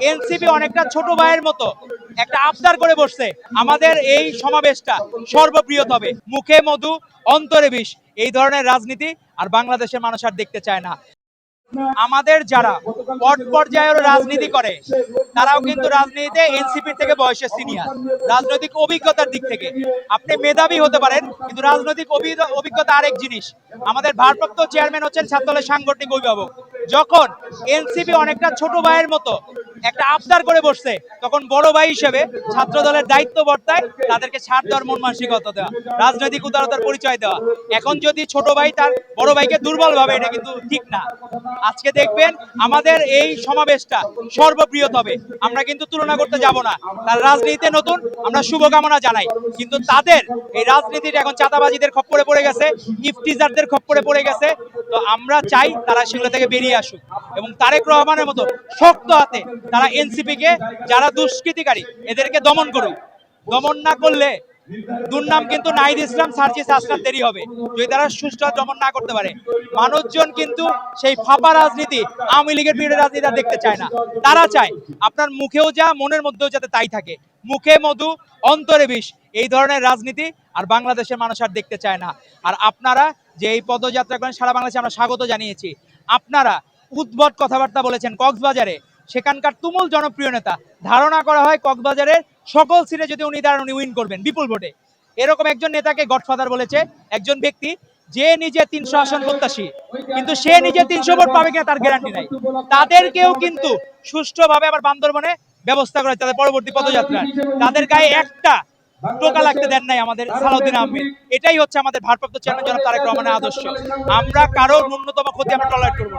NCP অনেকটা ছোট ভাইয়ের মতো। একটা আবদার করে বসছে। আমাদের এই সমাবেশটা সর্বপ্রিয় হবে। মুখে মধু, অন্তরে বিষ। এই ধরনের রাজনীতি আর বাংলাদেশের মানুষ আর দেখতে চায় না। আমাদের যারা পট পর্যায়ের রাজনীতি করে, তারাও কিন্তু রাজনীতিতে এনসিপি থেকে বয়সে সিনিয়র রাজনৈতিক অভিজ্ঞতার দিক থেকে। আপনি মেধাবী হতে পারেন, কিন্তু রাজনৈতিক অভি- অভিজ্ঞতা আরেক জিনিস। আমাদের ভারপ্রাপ্ত চেয়ারম্যান হচ্ছেন ছাত্রদলের সাংগঠনিক অভিভাবক। যখন এনসিপি অনেকটা ছোট ভাইয়ের মতো একটা আবদার করে বসছে। তখন বড় ভাই হিসেবে ছাত্র দলের দায়িত্ব বর্তায় তাদেরকে ছাড় দেওয়ার মন মানসিকতা দেওয়া, রাজনৈতিক উদারতার পরিচয় দেওয়া। এখন যদি ছোট ভাই তার বড় ভাইকে দুর্বল ভাবে, এটা কিন্তু ঠিক না। আজকে দেখবেন আমাদের এই সমাবেশটা সর্বপ্রিয় হবে। আমরা কিন্তু তুলনা করতে যাব না। তার রাজনীতিতে নতুন, আমরা শুভকামনা জানাই। কিন্তু তাদের এই রাজনীতিটা এখন চাঁদাবাজিদের খপ্পরে পড়ে গেছে ইফটিজারদের খপ্পরে পড়ে গেছে। তো আমরা চাই তারা সেগুলো থেকে বেরিয়ে আসুক। এবং তারেক রহমানের মতো শক্ত হাতে তারা এনসিপি কে, যারা দুষ্কৃতিকারী, এদেরকে দমন করুক। দমন না করলে দুর্নাম কিন্তু নাহিদ ইসলাম সার্জিস আসলাম দেরি হবে। যদি তারা সুষ্ঠু দমন না করতে পারে, মানুষজন কিন্তু সেই ফাঁপা রাজনীতি আওয়ামী লীগের বিরুদ্ধে রাজনীতি দেখতে চায় না। তারা চায় আপনার মুখেও যা, মনের মধ্যেও যাতে তাই থাকে। মুখে মধু, অন্তরে বিষ, এই ধরনের রাজনীতি আর বাংলাদেশের মানুষ আর দেখতে চায় না। আর আপনারা যে এই পদযাত্রা করেন, সারা বাংলাদেশে আমরা স্বাগত জানিয়েছি। আপনারা উদ্ভট কথাবার্তা বলেছেন কক্সবাজারে। সেখানকার তুমুল জনপ্রিয় নেতা। ধারণা করা হয় কক্সবাজারের সকল সিটে যদি উনি দাঁড়ান, উনি উইন করবেন, বিপুল ভোটে। এরকম একজন নেতাকে গডফাদার বলেছে একজন ব্যক্তি, যে নিজে তিনশো আসন প্রত্যাশী, কিন্তু সে নিজে তিনশো ভোট পাবে কিনা তার গ্যারান্টি নাই। তাদেরকেও কিন্তু সুষ্ঠুভাবে আবার বান্দরবনে ব্যবস্থা করে তাদের পরবর্তী পদযাত্রা তাদের গায়ে একটা টোকা লাগতে দেন নাই আমাদের সালাউদ্দিন আহমেদ। এটাই হচ্ছে আমাদের ভারপ্রাপ্ত চেয়ারম্যান জনাব তারেক রহমানের আদর্শ। আমরা কারও ন্যূনতম ক্ষতি আমরা টলারেট করব